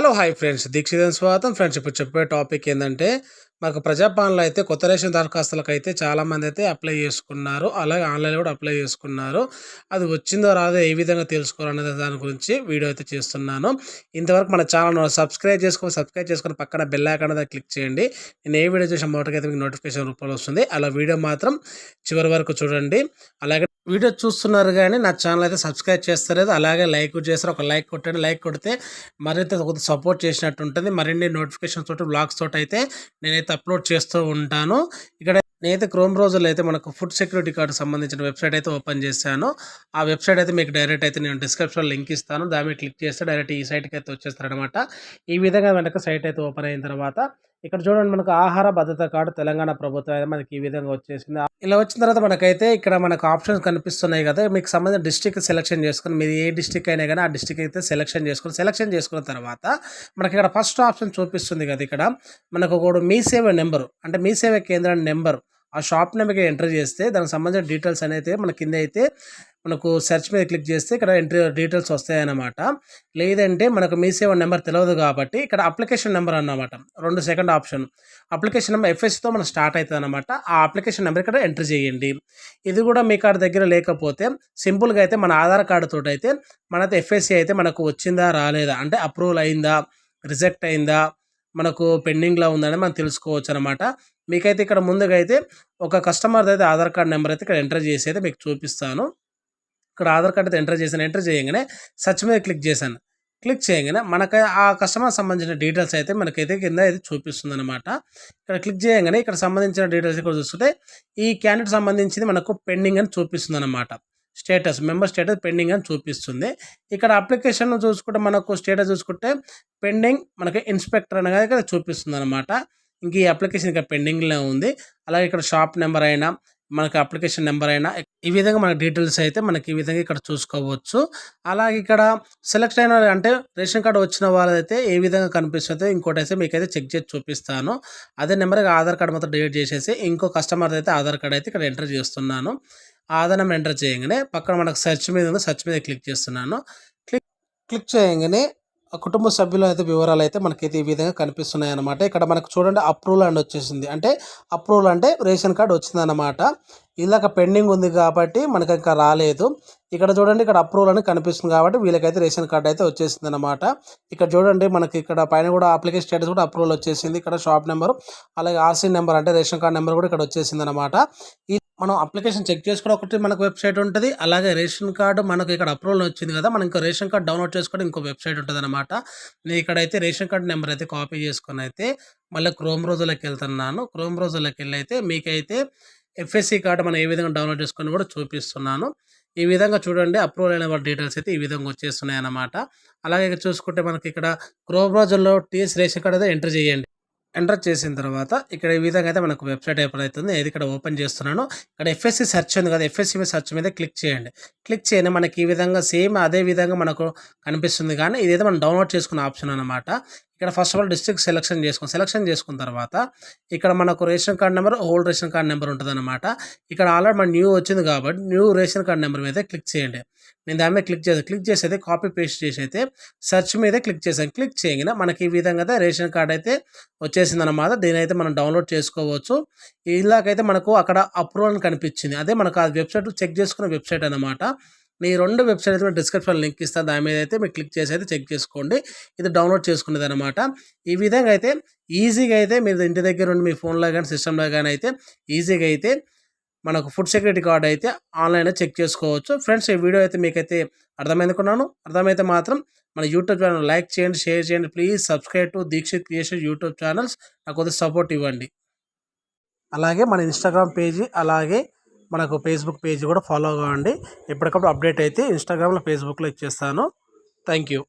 Hello hi friends. దీక్షితం స్వాగతం. Friends ఇప్పుడు చెప్పే టాపిక్ ఏంటంటే మాకు ప్రజాపాలనలో అయితే కొత్త రేషన్ దరఖాస్తులకు అయితే చాలామంది అయితే అప్లై చేసుకున్నారు. అలాగే ఆన్లైన్ కూడా అప్లై చేసుకున్నారు. అది వచ్చిందో రాదో ఏ విధంగా తెలుసుకోవాలనే దాని గురించి వీడియో అయితే చేస్తున్నాను. ఇంతవరకు మన ఛానల్ సబ్స్క్రైబ్ చేసుకొని సబ్స్క్రైబ్ చేసుకుని పక్కన బెల్ ఐకాన్ అయితే క్లిక్ చేయండి. నేను ఏ వీడియో చేసిన మొదటికైతే మీకు నోటిఫికేషన్ రూపంలో వస్తుంది. అలా వీడియో మాత్రం చివరి వరకు చూడండి. అలాగే వీడియో చూస్తున్నారు కానీ నా ఛానల్ అయితే సబ్స్క్రైబ్ చేస్తలేదు. అలాగే లైక్ చేస్తారు ఒక లైక్ కొట్టండి. లైక్ కొడితే మరింత కొద్దిగా సపోర్ట్ చేసినట్టు ఉంటుంది. మరిన్ని నోటిఫికేషన్స్ తోటి బ్లాగ్స్ తోటి అయితే నేనైతే అప్లోడ్ చేస్తూ ఉంటాను. ఇక్కడ నేనైతే క్రోమ్ రోజుల్లో అయితే మనకు ఫుడ్ సెక్యూరిటీ కార్డు సంబంధించిన వెబ్సైట్ అయితే ఓపెన్ చేశాను. ఆ వెబ్సైట్ అయితే మీకు డైరెక్ట్ అయితే నేను డిస్క్రిప్షన్లో లింక్ ఇస్తాను. దాని మీద క్లిక్ చేస్తే డైరెక్ట్ ఈ సైట్కి అయితే వచ్చేస్తారనమాట ఈ విధంగా వెనక సైట్ అయితే ఓపెన్ అయిన తర్వాత ఇక్కడ చూడండి మనకు ఆహార భద్రత కార్డు తెలంగాణ ప్రభుత్వం అయితే మనకి ఈ విధంగా వచ్చేసింది. ఇలా వచ్చిన తర్వాత మనకైతే ఇక్కడ మనకు ఆప్షన్స్ కనిపిస్తున్నాయి కదా. మీకు సంబంధించిన డిస్టిక్ సెలెక్షన్ చేసుకుని మీరు ఏ డిస్టిక్ అయినా కానీ ఆ డిస్టిక్ అయితే సెలెక్షన్ చేసుకుని సెలెక్షన్ చేసుకున్న తర్వాత మనకి ఇక్కడ ఫస్ట్ ఆప్షన్ చూపిస్తుంది కదా ఇక్కడ. మనకు ఒకడు మీ సేవ నెంబరు అంటే మీ సేవ కేంద్రం నెంబర్ ఆ షాప్ నెంబర్కి ఎంటర్ చేస్తే దానికి సంబంధించిన డీటెయిల్స్ అనేది మన కింద అయితే మనకు సెర్చ్ మీద క్లిక్ చేస్తే ఇక్కడ ఎంట్రీ డీటెయిల్స్ వస్తాయన్నమాట. లేదంటే మనకు మీ సేవ నెంబర్ తెలియదు కాబట్టి ఇక్కడ అప్లికేషన్ నెంబర్ అన్నమాట. రెండు సెకండ్ ఆప్షన్ అప్లికేషన్ నెంబర్ ఎఫ్ఎస్తో మనం స్టార్ట్ అవుతుంది అనమాట ఆ అప్లికేషన్ నెంబర్ ఇక్కడ ఎంటర్ చేయండి. ఇది కూడా మీ కార్డు దగ్గర లేకపోతే సింపుల్గా అయితే మన ఆధార్ కార్డుతో అయితే మనది ఎఫ్ఎస్సి అయితే మనకు వచ్చిందా రాలేదా? అంటే అప్రూవల్ అయిందా రిజెక్ట్ అయిందా మనకు పెండింగ్లో ఉందని మనం తెలుసుకోవచ్చు అనమాట మీకైతే ఇక్కడ ముందుగా అయితే ఒక కస్టమర్ అయితే ఆధార్ కార్డ్ నెంబర్ అయితే ఇక్కడ ఎంటర్ చేసి అయితే మీకు చూపిస్తాను. ఇక్కడ ఆధార్ కార్డ్ అయితే ఎంటర్ చేశాను. ఎంటర్ చేయగానే సర్చ్ మీద క్లిక్ చేశాను. క్లిక్ చేయగానే మనకి ఆ కస్టమర్ సంబంధించిన డీటెయిల్స్ అయితే మనకైతే కింద అయితే చూపిస్తుంది అనమాట ఇక్కడ క్లిక్ చేయగానే ఇక్కడ సంబంధించిన డీటెయిల్స్ ఇక్కడ చూస్తుంటే ఈ క్యాండిడేట్ సంబంధించింది మనకు పెండింగ్ అని చూపిస్తుంది అనమాట స్టేటస్ మెంబర్ స్టేటస్ పెండింగ్ అని చూపిస్తుంది. ఇక్కడ అప్లికేషన్ చూసుకుంటే మనకు స్టేటస్ చూసుకుంటే పెండింగ్ మనకి ఇన్స్పెక్టర్ అనగా ఇక్కడ చూపిస్తుంది అనమాట ఇంక ఈ అప్లికేషన్ ఇక్కడ పెండింగ్లో ఉంది. అలాగే ఇక్కడ షాప్ నెంబర్ అయినా మనకి అప్లికేషన్ నెంబర్ అయినా ఈ విధంగా మన డీటెయిల్స్ అయితే మనకి ఈ విధంగా ఇక్కడ చూసుకోవచ్చు. అలాగే ఇక్కడ సెలెక్ట్ అయిన అంటే రేషన్ కార్డు వచ్చిన వాళ్ళైతే ఏ విధంగా కనిపిస్తుందో ఇంకోటి అయితే మీకైతే చెక్ చేసి చూపిస్తాను. అదే నెంబర్కి ఆధార్ కార్డు మొత్తం డిలీట్ చేసేసి ఇంకో కస్టమర్ అయితే ఆధార్ కార్డు అయితే ఇక్కడ ఎంటర్ చేస్తున్నాను. ఆధార్ నెంబర్ ఎంటర్ చేయగానే పక్కన మనకు సెర్చ్ మీద ఉంది. సెర్చ్ మీద క్లిక్ చేస్తున్నాను. క్లిక్ క్లిక్ చేయగానే కుటుంబ సభ్యుల అయితే వివరాలు అయితే మనకైతే ఈ విధంగా కనిపిస్తున్నాయి అనమాట ఇక్కడ మనకు చూడండి అప్రూవల్ అండ్ వచ్చేసింది. అంటే అప్రూవల్ అంటే రేషన్ కార్డు వచ్చిందన్నమాట. ఇలాగ పెండింగ్ ఉంది కాబట్టి మనకి ఇంకా రాలేదు. ఇక్కడ చూడండి ఇక్కడ అప్రూవల్ అని కనిపిస్తుంది కాబట్టి వీళ్ళకైతే రేషన్ కార్డు అయితే వచ్చేసింది అనమాట ఇక్కడ చూడండి మనకి ఇక్కడ పైన కూడా అప్లికేషన్ స్టేటస్ కూడా అప్రూవల్ వచ్చేసింది. ఇక్కడ షాప్ నెంబర్ అలాగే ఆర్సీ నెంబర్ అంటే రేషన్ కార్డ్ నెంబర్ కూడా ఇక్కడ వచ్చేసింది అనమాట ఈ మనం అప్లికేషన్ చెక్ చేసుకోవడం ఒకటి మనకు వెబ్సైట్ ఉంటుంది. అలాగే రేషన్ కార్డు మనకు ఇక్కడ అప్రూవల్ వచ్చింది కదా మనం ఇంకా రేషన్ కార్డు డౌన్లోడ్ చేసుకోవడం ఇంకో వెబ్సైట్ ఉంటుంది అనమాట నేను ఇక్కడైతే రేషన్ కార్డు నెంబర్ అయితే కాపీ చేసుకొని అయితే మళ్ళీ క్రోమ్ రోజులకి వెళ్తున్నాను. క్రోమ్ రోజులకు వెళ్ళి అయితే మీకైతే ఎఫ్ఎస్సి కార్డు మనం ఏ విధంగా డౌన్లోడ్ చేసుకొని కూడా చూపిస్తున్నాను. ఈ విధంగా చూడండి అప్రూవల్ అయిన డీటెయిల్స్ అయితే ఈ విధంగా వచ్చేస్తున్నాయి అన్నమాట అలాగే చూసుకుంటే మనకి ఇక్కడ క్రోమ్ రోజుల్లో టీఎస్ రేషన్ కార్డు అయితే ఎంటర్ చేయండి. ఎంటర్ చేసిన తర్వాత ఇక్కడ ఈ విధంగా అయితే మనకు వెబ్సైట్ ఓపెన్ అవుతుంది. ఇది ఇక్కడ ఓపెన్ చేస్తున్నాను ఇక్కడ ఎఫ్ఎస్సి సెర్చ్ ఉంది కదా ఎఫ్ఎస్సి మీద సెర్చ్ మీద క్లిక్ చేయండి. క్లిక్ చేయండి మనకి ఈ విధంగా సేమ్ అదే విధంగా మనకు కనిపిస్తుంది. కానీ ఇదైతే మనం డౌన్లోడ్ చేసుకున్న ఆప్షన్ అనమాట ఇక్కడ first of all district selection చేసుకుని సెలెక్షన్ చేసుకున్న తర్వాత ఇక్కడ మనకు ration card number old ration card number ఉంటుంది అనమాట ఇక్కడ ఆల్రెడీ మన న్యూ వచ్చింది కాబట్టి న్యూ రేషన్ కార్డ్ నెంబర్ మీద క్లిక్ చేయండి. నేను దాని మీద క్లిక్ చేసి క్లిక్ చేసి అయితే కాపీ పేస్ట్ చేసి అయితే సెర్చ్ మీద క్లిక్ చేసాను. క్లిక్ చేయగానే మనకి ఈ విధంగా అయితే రేషన్ కార్డ్ అయితే వచ్చేసింది అనమాట దీని అయితే మనం డౌన్లోడ్ చేసుకోవచ్చు. ఇలాగైతే మనకు అక్కడ అప్రూవల్ కనిపించింది. అదే మనకు ఆ వెబ్సైట్ చెక్ చేసుకున్న వెబ్సైట్ అనమాట మీ రెండు వెబ్సైట్ అయితే డిస్క్రిప్షన్ లింక్ ఇస్తాను దాని మీద అయితే మీరు క్లిక్ చేసి అయితే చెక్ చేసుకోండి. ఇది డౌన్లోడ్ చేసుకునేది అనమాట ఈ విధంగా అయితే ఈజీగా అయితే మీరు ఇంటి దగ్గర ఉండి మీ ఫోన్లో కానీ సిస్టంలో కానీ అయితే ఈజీగా అయితే మనకు ఫుడ్ సెక్యూరిటీ కార్డ్ అయితే ఆన్లైన్లో చెక్ చేసుకోవచ్చు. ఫ్రెండ్స్ ఈ వీడియో అయితే మీకైతే అర్థమైందనుకున్నాను అర్థమైతే మాత్రం మన యూట్యూబ్ ఛానల్ లైక్ చేయండి షేర్ చేయండి. Please subscribe to Dikshith creation YouTube channels. నాకు కొద్దిగా సపోర్ట్ ఇవ్వండి. అలాగే మన ఇన్స్టాగ్రామ్ పేజీ అలాగే మనకు ఫేస్బుక్ పేజ్ కూడా ఫాలో కావండి. ఎప్పటికప్పుడు అప్డేట్ అయితే ఇన్స్టాగ్రామ్లో ఫేస్బుక్లో ఇచ్చేస్తాను. Thank you